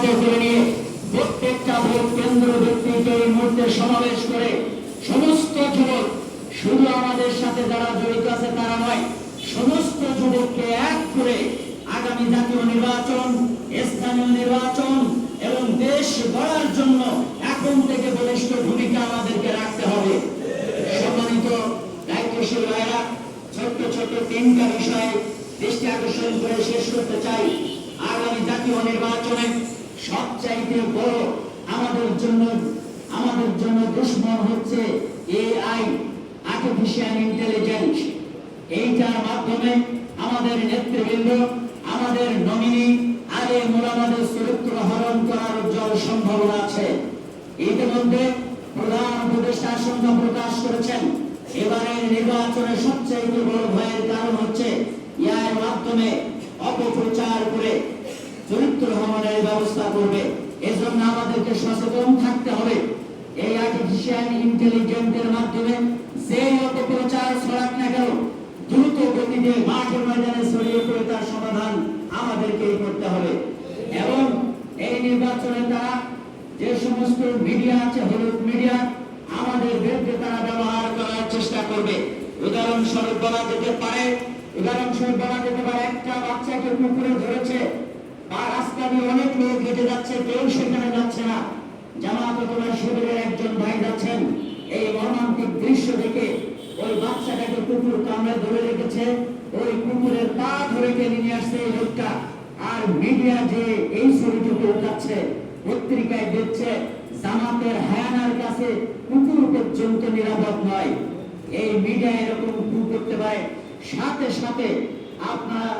হাতে করে নিয়ে প্রত্যেকটা ভোট কেন্দ্র ভিত্তিক এই মুহূর্তে সমাবেশ করে সমস্ত যুবক, শুধু আমাদের সাথে যারা জড়িত আছে তারা নয়, সমস্ত যুবককে এক করে আগামী জাতীয় নির্বাচন, স্থানীয় নির্বাচন এবং দেশ গড়ার জন্য এখন থেকে বলিষ্ঠ ভূমিকা আমাদেরকে রাখতে হবে। সম্মানিত দায়িত্বশীল ভাইরা, ছোট্ট ছোট্ট তিনটা বিষয়ে দৃষ্টি আকর্ষণ করে শেষ করতে চাই। আগামী জাতীয় নির্বাচনে সবচাইতে বড় আমাদের জন্য আমাদের জন্য দুশ্মন হচ্ছে এআই আর্টিফিশিয়াল ইন্টেলিজেন্স এইটার মাধ্যমে আমাদের নেতৃবৃন্দ, আমাদের নমিনি আগে মোলামাদের চরিত্র হরণ করার উজ্জ্বল সম্ভাবনা আছে। ইতিমধ্যে প্রধান উপদেষ্টা আশঙ্কা প্রকাশ করেছেন। এবারের নির্বাচনের সবচেয়ে বড় ভয়ের কারণ হচ্ছে ইয়ার মাধ্যমে অপপ্রচার করে চরিত্র হরণের ব্যবস্থা করবে। এজন্য আমাদেরকে সচেতন থাকতে হবে। এই আর্টিফিশিয়াল ইন্টেলিজেন্সের মাধ্যমে যে অপপ্রচার ছড়াক না কেন, দ্রুত গতিতে মাঠে ময়দানে ছড়িয়ে পড়ে তার সমাধান আমাদেরকেই করতে হবে। এবং এই নির্বাচনে তারা যে সমস্ত মিডিয়া আছে, হলুদ মিডিয়া আমাদের বিরুদ্ধে তারা ব্যবহার করার চেষ্টা করবে। উদাহরণস্বরূপ বলা যেতে পারে, উদাহরণস্বরূপ বলা যেতে পারে, একটা বাচ্চাকে পুকুরে ধরেছে দিয়ে অনেক লোক হেঁটে যাচ্ছে, কেউ সেখানে যাচ্ছে না। জামাত তোমার একজন ভাই যাচ্ছেন। এই মর্মান্তিক দৃশ্য দেখে ওই বাচ্চাটাকে কুকুর কামড়ে ধরে রেখেছে। ওই কুকুরের পা ধরে টেনে নিয়ে আসছে এই লোকটা। আর মিডিয়া যে এই ছবিটুকু উঠাচ্ছে, পত্রিকায় দিচ্ছে জামাতের হায়ানার কাছে কুকুর পর্যন্ত নিরাপদ নয়। এই মিডিয়া এরকম ভুল করতে পারে। সাথে সাথে আপনারা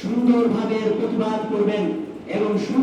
সুন্দরভাবে প্রতিবাদ করবেন। এবং সুন্দর